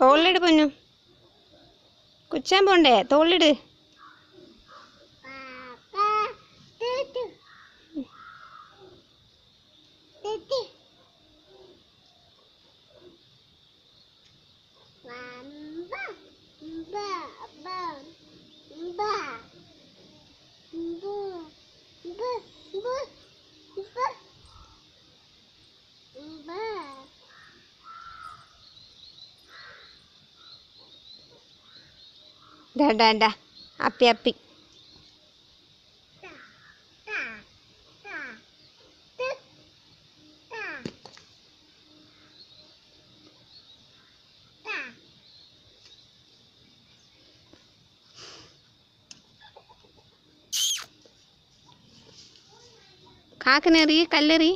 തോളിലിട് പൊന്നു. കുച്ചാൻ പോണ്ടേ? തോളിലിട്. ഡാ ഡാ അപ്പി അപ്പി ಹಾಕನೇರಿ ಕಲ್ಲೇರಿ